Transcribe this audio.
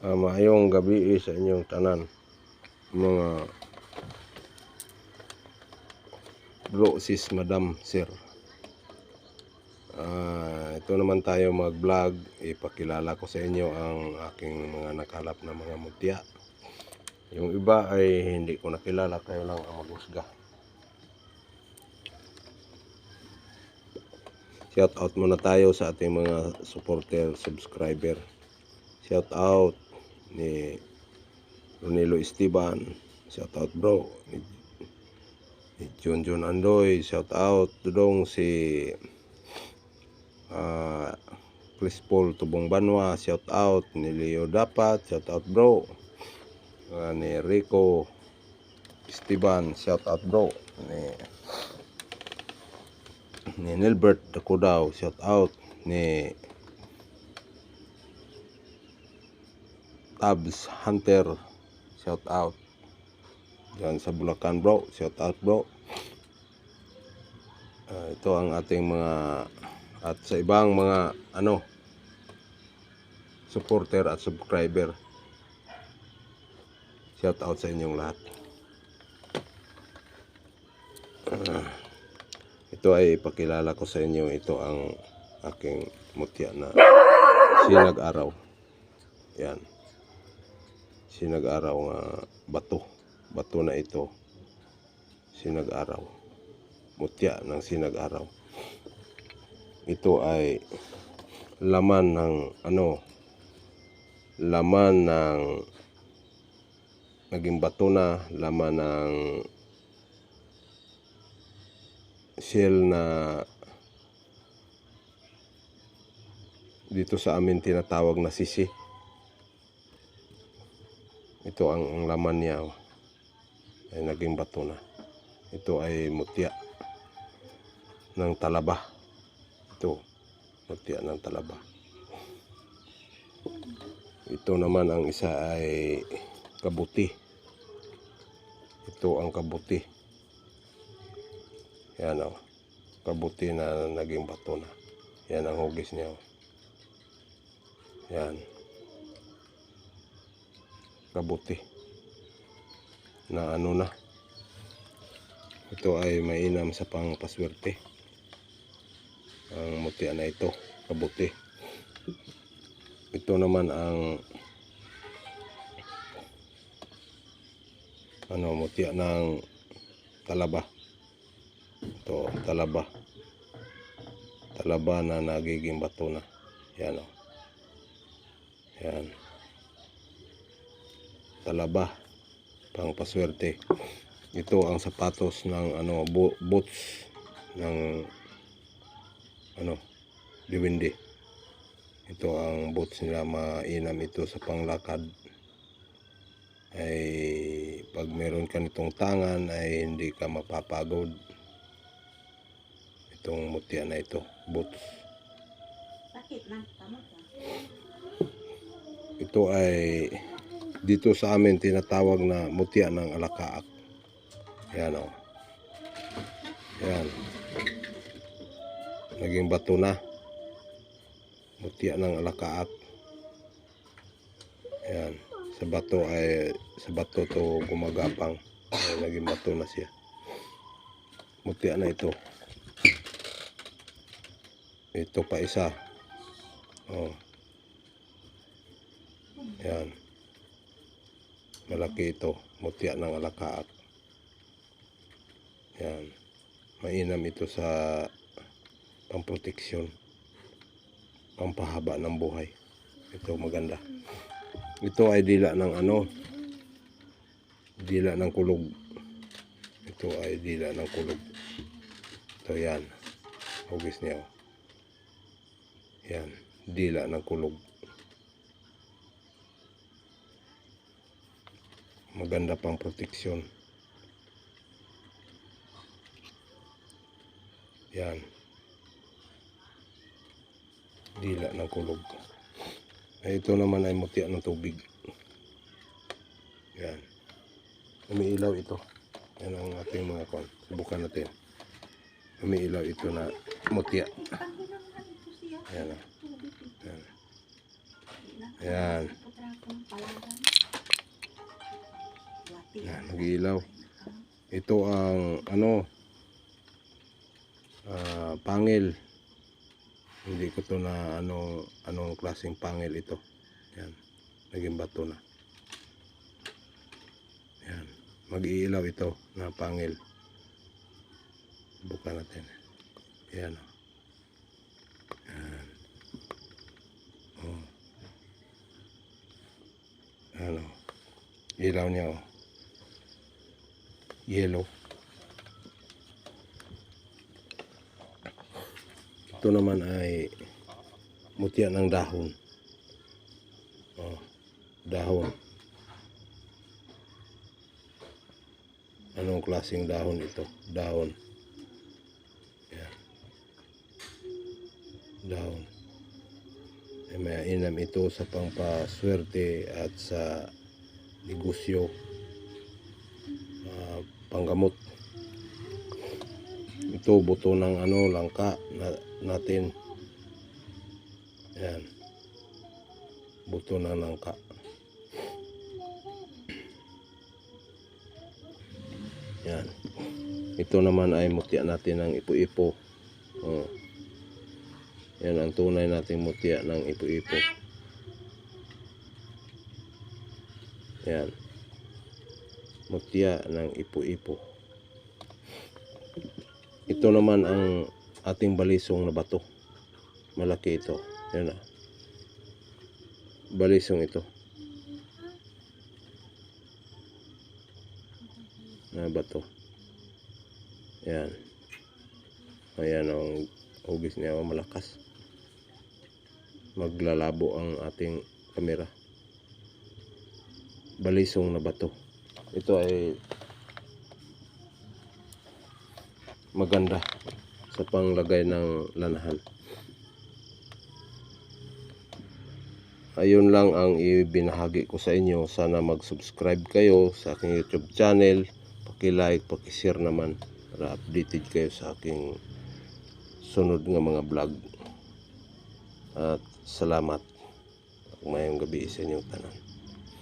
Ah, maayong gabi sa inyong tanan. Mga bro sis madam sir. Ah, ito naman tayo mag vlog ipakilala ko sa inyo ang aking mga nakalap na mga mutya. Yung iba ay hindi ko nakilala kayo lang ang maghusga. Shout out muna tayo sa ating mga supporter subscriber. Shout out ni Ronilo Esteban shout out bro. Ni, ni John John Andoy shout out dudong si ah Chris Paul Tubong Banwa shout out ni Leo Dapat shout out bro. Ah, ni Rico Esteban shout out bro. Ni ni Nilbert Dakudaw shout out ni Tabs Hunter. Shout out. Diyan sa Bulacan bro. Shout out bro. Ah, ito ang ating mga at sa ibang mga ano supporter at subscriber. Shout out sa inyong lahat. Ah, ito ay ipakilala ko sa inyo. Ito ang aking mutya na sinag araw yan sinag araw nga bato bato na ito sinag araw mutya ng sinag araw ito ay laman ng ano laman ng naging bato na laman ng shell na dito sa amin tinatawag na sisi ito ang, ang laman niya oh. ay naging bato na. Ito ay mutya ng talaba. Ito mutya ng talaba. Ito naman ang isa ay kabuti. Ito ang kabuti. Yan o kabuti na naging bato na. Yan ang hugis niya oh. yan kabuti na ano na. Ito ay mainam sa pangpaswerte. Ang mutya na ito kabuti. Ito naman ang ano mutya ng talaba. Ito talaba. Talaba na nagiging bato na. Yan o yan talaba pang paswerte. Ito ang sapatos ng ano bo- boots ng ano diwindi ito ang boots nila mainam ito sa panglakad. Ay pag meron ka nitong tangan ay hindi ka mapapagod. Itong mutya na ito boots. Sakit na, tama ka. ito ay dito sa amin tinatawag na mutya ng alakaak. Yan o yan naging bato na. Mutya ng alakaak. Yan sa bato ay sa bato to gumagapang. Ay naging bato na siya. Mutya na ito. Ito pa isa. Oh. Yan malaki ito. Mutya ng alakaak. Yan. Mainam ito sa pamproteksyon. Pampahaba ng buhay. Ito maganda. Ito ay dila ng ano? Dila ng kulog. Ito ay dila ng kulog. Ito yan. Hugis niya. Yan. Dila ng kulog maganda pang proteksyon. Yan. Dila ng kulog. Ay ito naman ay mutya ng tubig. Yan. Umiilaw ito. Yan ang ating mga kon subukan natin. Umiilaw ito na mutya yan. Eh. yan Yan, nag-iilaw. Ito ang ano ah, pangil. Hindi ko to na ano anong klaseng pangil ito. Yan. Naging bato na. Yan. Mag-iilaw ito na pangil. Buka natin. Yan. oh. Yan. Oh. Ano. Ilaw niya oh. Yellow. Ito naman ay mutya ng dahon. Oh, dahon. Anong klaseng dahon ito? Dahon. Yan. Dahon. Ay may inam ito sa pangpaswerte at sa negosyo. Panggamot. Ito buto ng ano langka na, natin. Yan. Buto ng langka. Yan. Ito naman ay mutya natin ng ipo-ipo. Oh. Yan ang tunay nating mutya ng ipo-ipo. Yan. Mutya ng ipo-ipo. Ito naman ang ating balisong na bato. Malaki ito. Yan na. Balisong ito. Na bato. Yan. Ayan ang hugis niya oh, malakas. Maglalabo ang ating kamera. Balisong na bato. Ito ay maganda sa panglagay ng lanahan. Ayun lang ang ibinahagi ko sa inyo. Sana mag-subscribe kayo sa aking YouTube channel. Paki-like, paki-share naman para updated kayo sa aking sunod nga mga vlog. At salamat. Mayong gabi sa inyong tanan.